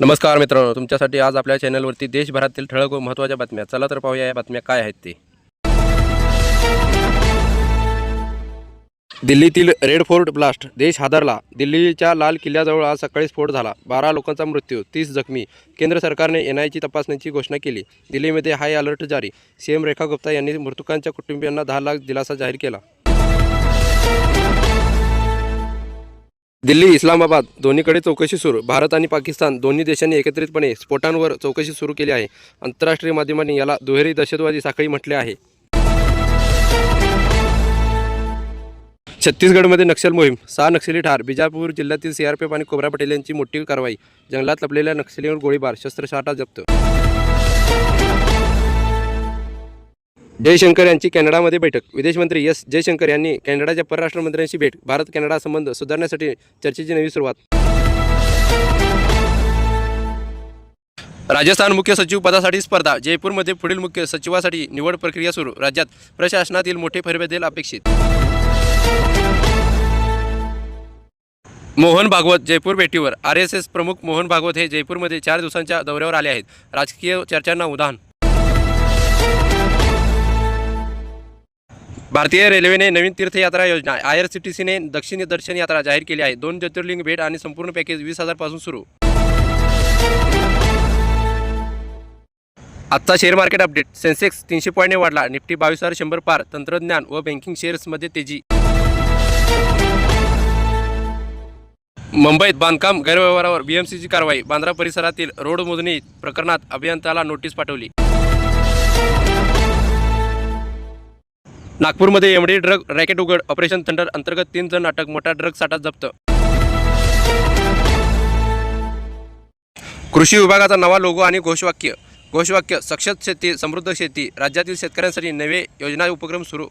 नमस्कार मित्रांनो तुमच्यासाठी आज आपल्या चॅनलवरती देशभरातील ठळक व महत्त्वाच्या बातम्या. चला तर पाहूया या बातम्या काय आहेत ते. दिल्लीतील रेड फोर्ट ब्लास्ट. देश हादरला. दिल्लीच्या लाल किल्ल्याजवळ आज सकाळी स्फोट झाला. बारा लोकांचा मृत्यू तीस जखमी. केंद्र सरकारने एन आयची तपासणीची घोषणा केली. दिल्लीमध्ये हाय अलर्ट जारी. सीएम रेखा गुप्ता यांनी मृतकांच्या कुटुंबियांना दहा लाख दिलासा जाहीर केला. दिल्ली इस्लामाबाद दोन्हीकडे चौकशी सुरू. भारत आणि पाकिस्तान दोन्ही देशांनी एकत्रितपणे स्फोटांवर चौकशी सुरू केली आहे. आंतरराष्ट्रीय माध्यमांनी याला दुहेरी दहशतवादी साखळी म्हटले आहे. छत्तीसगडमध्ये नक्षल मोहीम. सहा नक्षली ठार. बिजापूर जिल्ह्यातील सीआरपीएफ आणि कोबरा पटेल यांची मोठी कारवाई. जंगलात लपलेल्या नक्षलीवर गोळीबार. शस्त्रसाठा जप्त जयशंकर यांची कॅनडामध्ये बैठक. विदेश मंत्री एस. जयशंकर यांनी कॅनडाच्या परराष्ट्र मंत्र्यांशी भेट. भारत कॅनडा संबंध सुधारण्यासाठी चर्चेची नवी सुरुवात. राजस्थान मुख्य सचिव पदासाठी स्पर्धा. जयपूरमध्ये पुढील मुख्य सचिवासाठी निवड प्रक्रिया सुरू. राज्यात प्रशासनातील मोठे फेरबदल अपेक्षित. मोहन भागवत जयपूर भेटीवर. आर एस एस प्रमुख मोहन भागवत हे जयपूरमध्ये चार दिवसांच्या दौऱ्यावर आले आहेत. राजकीय चर्चांना उधाण भारतीय रेल्वेने नवीन तीर्थयात्रा योजना आय आर सी टी सीने दक्षिण दर्शन यात्रा जाहीर केली आहे. दोन ज्योतिर्लिंग भेट आणि संपूर्ण पॅकेज वीस हजारपासून सुरू. आजचा शेअर मार्केट अपडेट सेन्सेक्स तीनशे पॉईंटने वाढला. निफ्टी बावीस हजार शंभर पार. तंत्रज्ञान व बँकिंग शेअर्समध्ये तेजी. मुंबईत बांधकाम गैरव्यवहारावर बीएमसीची कारवाई. बांद्रा परिसरातील रोड मोजणी प्रकरणात अभियंत्याला नोटीस पाठवली. नागपूरमध्ये एमडी ड्रग रॅकेट उघड ऑपरेशन थंडर अंतर्गत तीन जण अटक मोठा ड्रग साठा जप्त. कृषी विभागाचा नवा लोगो आणि घोषवाक्य. घोषवाक्य सक्षम शेती समृद्ध शेती राज्यातील शेतकऱ्यांसाठी नवे योजना उपक्रम सुरू.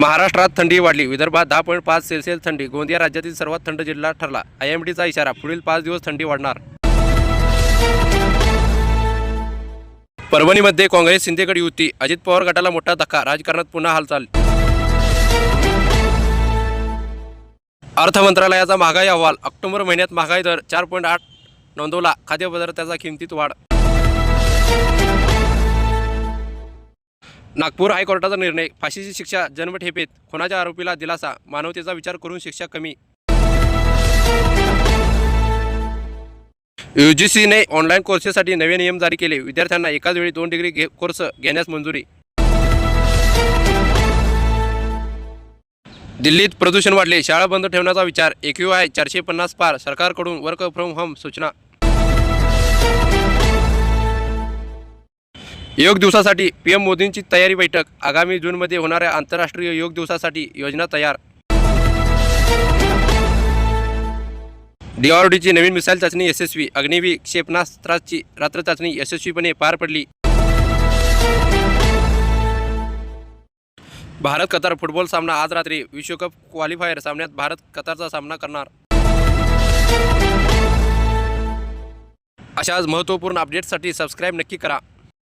महाराष्ट्रात थंडी वाढली. विदर्भात दहा पॉईंट पाच सेल्सिअस थंडी. गोंदिया राज्यातील सर्वात थंड जिल्हा ठरला. आय एम डीचा इशारा पुढील पाच दिवस थंडी वाढणार. परभणीमध्ये काँग्रेस शिंदेगड युती. अजित पवार गटाला मोठा धक्का. राजकारणात पुन्हा हालचाल. अर्थ मंत्रालयाचा महागाई अहवाल. ऑक्टोबर महिन्यात महागाई दर चार पॉईंट आठ नोंदवला. खाद्यपदार्थाचा किमतीत वाढ. नागपूर हायकोर्टाचा निर्णय. फाशीची शिक्षा जन्मठेपेत. खुनाच्या आरोपीला दिलासा. मानवतेचा विचार करून शिक्षा कमी. यू जी सीने ऑनलाईन कोर्सेससाठी नवे नियम जारी केले. विद्यार्थ्यांना एकाच वेळी दोन डिग्री घे कोर्स घेण्यास मंजुरी. दिल्लीत प्रदूषण वाढले. शाळा बंद ठेवण्याचा विचार. एकयू आय चारशे पन्नास पार. सरकारकडून वर्क फ्रॉम होम सूचना. योग दिवसासाठी पीएम मोदींची तयारी बैठक. आगामी जूनमध्ये होणाऱ्या आंतरराष्ट्रीय योग दिवसासाठी योजना तयार. डीआरडीची नवीन मिसाईल चाचणी यशस्वी. अग्निवी क्षेपणास्त्राची रात्र चाचणी यशस्वीपणे पार पडली. भारत कतार फुटबॉल सामना आज रात्री विश्वकप क्वालिफायर सामन्यात भारत कतारचा सामना करणार. अशाच महत्त्वपूर्ण अपडेट्ससाठी सबस्क्राईब नक्की करा.